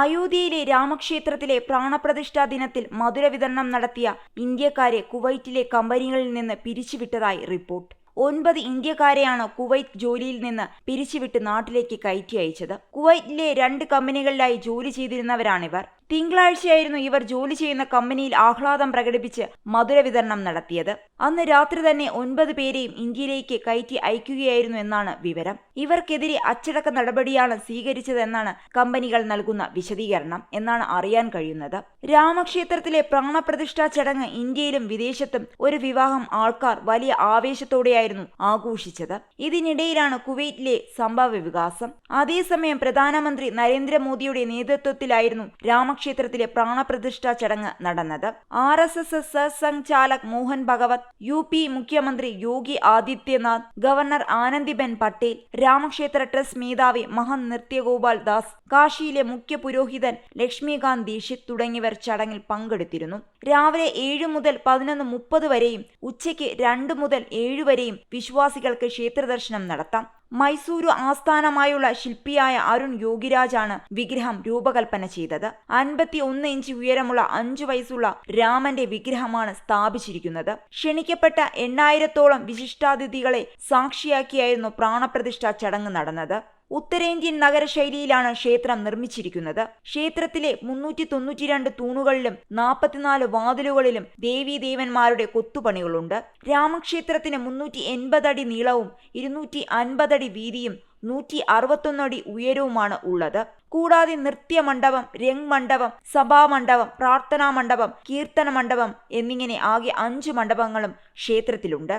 അയോധ്യയിലെ രാമക്ഷേത്രത്തിലെ പ്രാണപ്രതിഷ്ഠാ ദിനത്തിൽ മധുര വിതരണം നടത്തിയ ഇന്ത്യക്കാരെ കുവൈറ്റിലെ കമ്പനികളിൽ നിന്ന് പിരിച്ചുവിട്ടതായി റിപ്പോർട്ട്. ഒൻപത് ഇന്ത്യക്കാരെയാണ് കുവൈറ്റ് ജോലിയിൽ നിന്ന് പിരിച്ചുവിട്ട് നാട്ടിലേക്ക് കയറ്റി അയച്ചത്. കുവൈറ്റിലെ രണ്ട് കമ്പനികളിലായി ജോലി ചെയ്തിരുന്നവരാണിവർ. തിങ്കളാഴ്ചയായിരുന്നു ഇവർ ജോലി ചെയ്യുന്ന കമ്പനിയിൽ ആഹ്ലാദം പ്രകടിപ്പിച്ച് മധുര വിതരണം നടത്തിയത്. അന്ന് രാത്രി തന്നെ ഒൻപത് പേരെയും ഇന്ത്യയിലേക്ക് കയറ്റി അയക്കുകയായിരുന്നു എന്നാണ് വിവരം. ഇവർക്കെതിരെ അച്ചടക്ക നടപടിയാണ് സ്വീകരിച്ചതെന്നാണ് കമ്പനികൾ നൽകുന്ന വിശദീകരണം എന്നാണ് അറിയാൻ കഴിയുന്നത്. രാമക്ഷേത്രത്തിലെ പ്രാണപ്രതിഷ്ഠാ ചടങ്ങ് ഇന്ത്യയിലും വിദേശത്തും ഒരു വിവാഹം ആൾക്കാർ വലിയ ആവേശത്തോടെയായിരുന്നു ആഘോഷിച്ചത്. ഇതിനിടയിലാണ് കുവൈറ്റിലെ സംഭവ വികാസം. അതേസമയം പ്രധാനമന്ത്രി നരേന്ദ്രമോദിയുടെ നേതൃത്വത്തിലായിരുന്നു രാമക്ഷേത്രത്തിലെ പ്രാണപ്രതിഷ്ഠാ ചടങ്ങ് നടന്നത്. ആർ എസ് എസ് സഹസംഘാലക് മോഹൻ ഭഗവത് യു പി മുഖ്യമന്ത്രി യോഗി ആദിത്യനാഥ് ഗവർണർ ആനന്ദിബെൻ പട്ടേൽ രാമക്ഷേത്ര ട്രസ്റ്റ് മേധാവി മഹൻ നൃത്യഗോപാൽ ദാസ് കാശിയിലെ മുഖ്യ പുരോഹിതൻ ലക്ഷ്മികാന്ത് ദീക്ഷിത് തുടങ്ങിയവർ ചടങ്ങിൽ പങ്കെടുത്തിരുന്നു. രാവിലെ ഏഴ് മുതൽ പതിനൊന്ന് മുപ്പത് വരെയും ഉച്ചയ്ക്ക് രണ്ട് മുതൽ ഏഴ് വരെയും വിശ്വാസികൾക്ക് ക്ഷേത്രദർശനം നടത്താം. മൈസൂരു ആസ്ഥാനമായുള്ള ശില്പിയായ അരുൺ യോഗിരാജാണ് വിഗ്രഹം രൂപകൽപ്പന ചെയ്തത്. അൻപത്തി ഒന്ന് ഇഞ്ച് ഉയരമുള്ള അഞ്ചു വയസ്സുള്ള രാമന്റെ വിഗ്രഹമാണ് സ്ഥാപിച്ചിരിക്കുന്നത്. ക്ഷണിക്കപ്പെട്ട എണ്ണായിരത്തോളം വിശിഷ്ടാതിഥികളെ സാക്ഷിയാക്കിയായിരുന്നു പ്രാണപ്രതിഷ്ഠാ ചടങ്ങ് നടന്നത്. ഉത്തരേന്ത്യൻ നഗരശൈലിയിലാണ് ക്ഷേത്രം നിർമ്മിച്ചിരിക്കുന്നത്. ക്ഷേത്രത്തിലെ മുന്നൂറ്റി തൊണ്ണൂറ്റിരണ്ട് തൂണുകളിലും നാൽപ്പത്തിനാല് വാതിലുകളിലും ദേവീദേവന്മാരുടെ കൊത്തുപണികളുണ്ട്. രാമക്ഷേത്രത്തിന് മുന്നൂറ്റി എൺപതടി നീളവും ഇരുന്നൂറ്റി അൻപതടി വീതിയും നൂറ്റി അറുപത്തൊന്നടി ഉയരവുമാണ് ഉള്ളത്. കൂടാതെ നൃത്യമണ്ഡപം രംഗ് മണ്ഡപം സഭാമണ്ഡപം പ്രാർത്ഥനാ മണ്ഡപം കീർത്തന മണ്ഡപം എന്നിങ്ങനെ ആകെ അഞ്ച് മണ്ഡപങ്ങളും ക്ഷേത്രത്തിലുണ്ട്.